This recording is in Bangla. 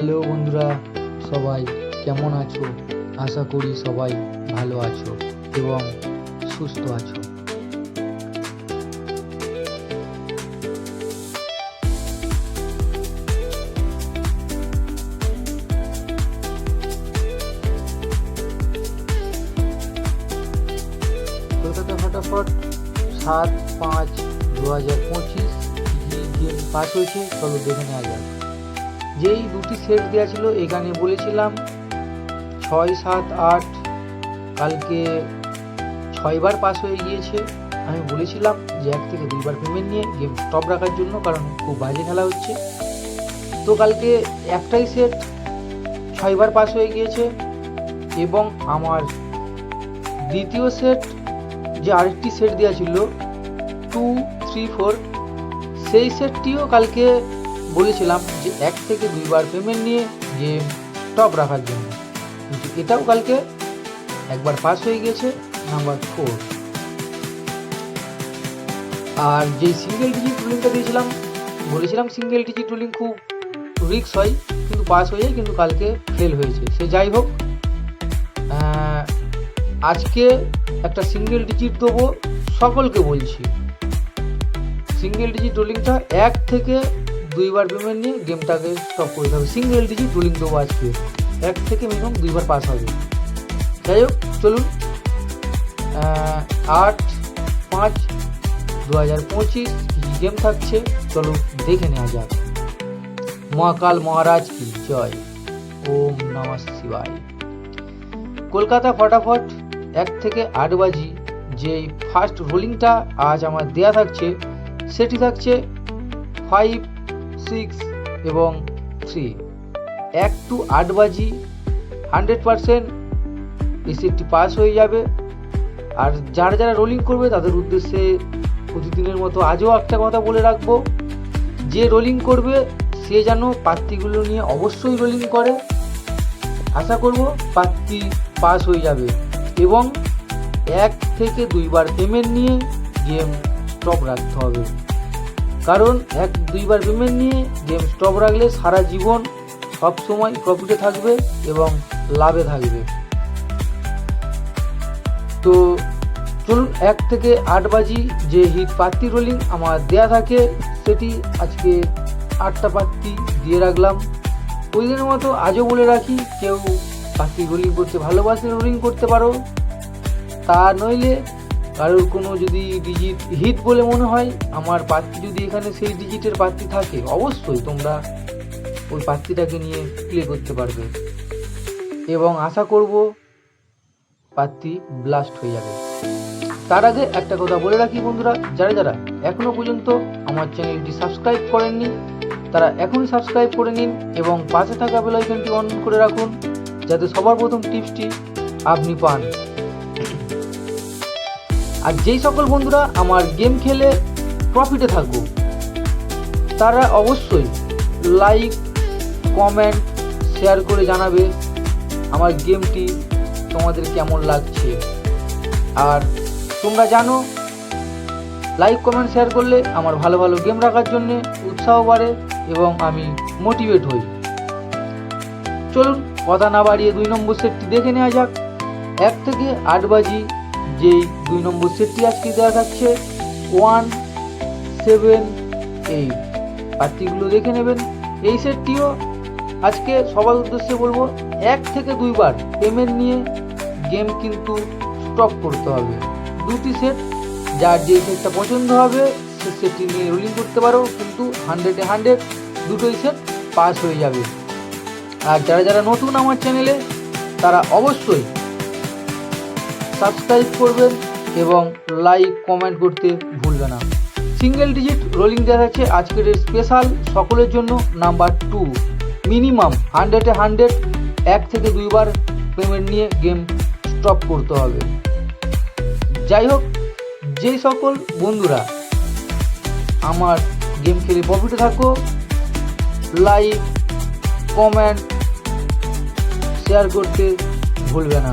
হ্যালো বন্ধুরা, সবাই কেমন আছো? আশা করি সবাই ভালো আছো এবং সুস্থ আছো। কলকাতা ফটাফট সাত পাঁচ দু হাজার পঁচিশ পাস হয়েছে, চলো দেখে নেওয়া যাক। যেই দুটি সেট দেওয়া ছিল এখানে বলেছিলাম ছয় সাত আট, কালকে ছয়বার পাস হয়ে গিয়েছে। আমি বলেছিলাম যে এক থেকে দুইবার পেমেন্ট নিয়ে গেম স্টপ রাখার জন্য, কারণ খুব বাজে খেলা হচ্ছে। তো কালকে একটাই সেট ছয়বার পাস হয়ে গিয়েছে এবং আমার দ্বিতীয় সেট যে আরেকটি সেট দেওয়া ছিল টু থ্রি ফোর সেই সেটটিও কালকে বলেছিলাম যে এক থেকে দুইবার পেমেন্ট নিয়ে যে টপ রাখার জন্য। কিন্তু এটাও কালকে একবার পাস হয়ে গিয়েছে নাম্বার ফোর আর যেই সিঙ্গেল ডিজিট রুলিংটা দিয়েছিলাম, বলেছিলাম সিঙ্গেল ডিজিট রুলিং খুব রিক্স হয়, কিন্তু পাস হয়ে যায় কিন্তু কালকে ফেল হয়েছে। সে যাই হোক আজকে একটা সিঙ্গেল ডিজিট দেবো, সকলকে বলছি। সিঙ্গেল ডিজিট রোলিংটা এক থেকে দুইবার পেমেন্ট নিয়ে গেমটাকে স্টপ করতে হবে। সিঙ্গেল ডিজিট রোলিং দেবো আজকে। এক থেকে মিনিমাম দুইবার পাস হবে। যাই হোক, চলুন। আট পাঁচ দু হাজার পঁচিশ গেম থাকছে? চলো দেখে নেওয়া যাক। মহাকাল মহারাজ কি জয়। ওম নমঃ শিবায়। কলকাতা ফটাফট এক থেকে আট বাজি। যে ফার্স্ট রোলিংটা আজ আমার দেয়া থাকছে, সেটি থাকছে ফাইভ সিক্স এবং থ্রি। এক টু আট বাজি, হান্ড্রেড পারসেন্ট সেটটি পাস হয়ে যাবে। আর যারা যারা রোলিং করবে, তাদের উদ্দেশ্যে প্রতিদিনের মতো আজও একটা কথা বলে রাখব। যে রোলিং করবে, সে যেন পাত্তিগুলো নিয়ে অবশ্যই রোলিং করে। আশা করব পাত্তি পাস হয়ে যাবে এবং এক থেকে দুইবার পেমেন্ট নিয়ে গেম স্টপ রাখতে হবে। কারণ এক দুইবার পেমেন্ট নিয়ে গেম স্টপ রাখলে সারা জীবন সব সময় প্রফিটে থাকবে এবং লাভে থাকবে। তো চলুন, এক থেকে আট বাজি যে হিট পাত্তি রোলিং আমার দেয়া থাকে, সেটি আজকে আটটা পাত্তি দিয়ে রাখলাম। ওই দিনের মতো আজও বলে রাখি, কেউ পাত্তি রোলিং করতে ভালোবাসে রোলিং করতে পারো। তা নইলে কারোর কোনো যদি ডিজিট হিট বলে মনে হয়, আমার পাত্তি যদি এখানে সেই ডিজিটের পাত্তি থাকে, অবশ্যই তোমরা ওই পাত্তিটাকে নিয়ে প্লে করতে পারবে। এবং আশা করব পাত্তি ব্লাস্ট হয়ে যাবে। তার আগে একটা কথা বলে রাখি বন্ধুরা, যারা যারা এখনও পর্যন্ত আমার চ্যানেলটি সাবস্ক্রাইব করেননি, তারা এখনই সাবস্ক্রাইব করে নিন এবং পাশে থাকা বেল আইকনটি অন করে রাখুন, যাতে সবার প্রথম টিপসটি আপনি পান। আর যেই সকল বন্ধুরা আমার গেম খেলে প্রফিটে থাকব তারা অবশ্যই লাইক কমেন্ট শেয়ার করে জানাবে আমার গেমটি তোমাদের কেমন লাগছে। আর তোমরা জানো লাইক কমেন্ট শেয়ার করলে আমার ভালো ভালো গেম রাখার জন্য উৎসাহ বাড়ে এবং আমি মোটিভেট হই। চলুন, কথা না বাড়িয়ে দুই নম্বর সেটটি দেখে নেওয়া যাক। এক থেকে আট বাজি যেই দুই নম্বর সেটটি আজকে দেওয়া থাকছে ওয়ান সেভেন এইট পার্টিগুলো দেখে নেবেন। এই সেটটিও আজকে সবার উদ্দেশ্যে বলব, এক থেকে দুইবার পেমেন্ট নিয়ে গেম কিন্তু স্টপ করতে হবে। দুটি সেট যার যে সেটটা পছন্দ হবে, সে সেটটি নিয়ে রোলিং করতে পারো, কিন্তু হান্ড্রেডে হান্ড্রেড দুটোই সেট পাস হয়ে যাবে। আর যারা যারা নতুন আমার চ্যানেলে তারা অবশ্যই সাবস্ক্রাইব করবেন এবং লাইক কমেন্ট করতে ভুলবে না। সিঙ্গেল ডিজিট রোলিং আছে আজকের স্পেশাল সকলের জন্য নাম্বার টু মিনিমাম হান্ড্রেডে হান্ড্রেড এক থেকে দুইবার পেমেন্ট নিয়ে গেম স্টপ করতে হবে। যাই হোক, যেই সকল বন্ধুরা আমার গেম খেলে প্রফিটে থাকো লাইক কমেন্ট শেয়ার করতে ভুলবে না।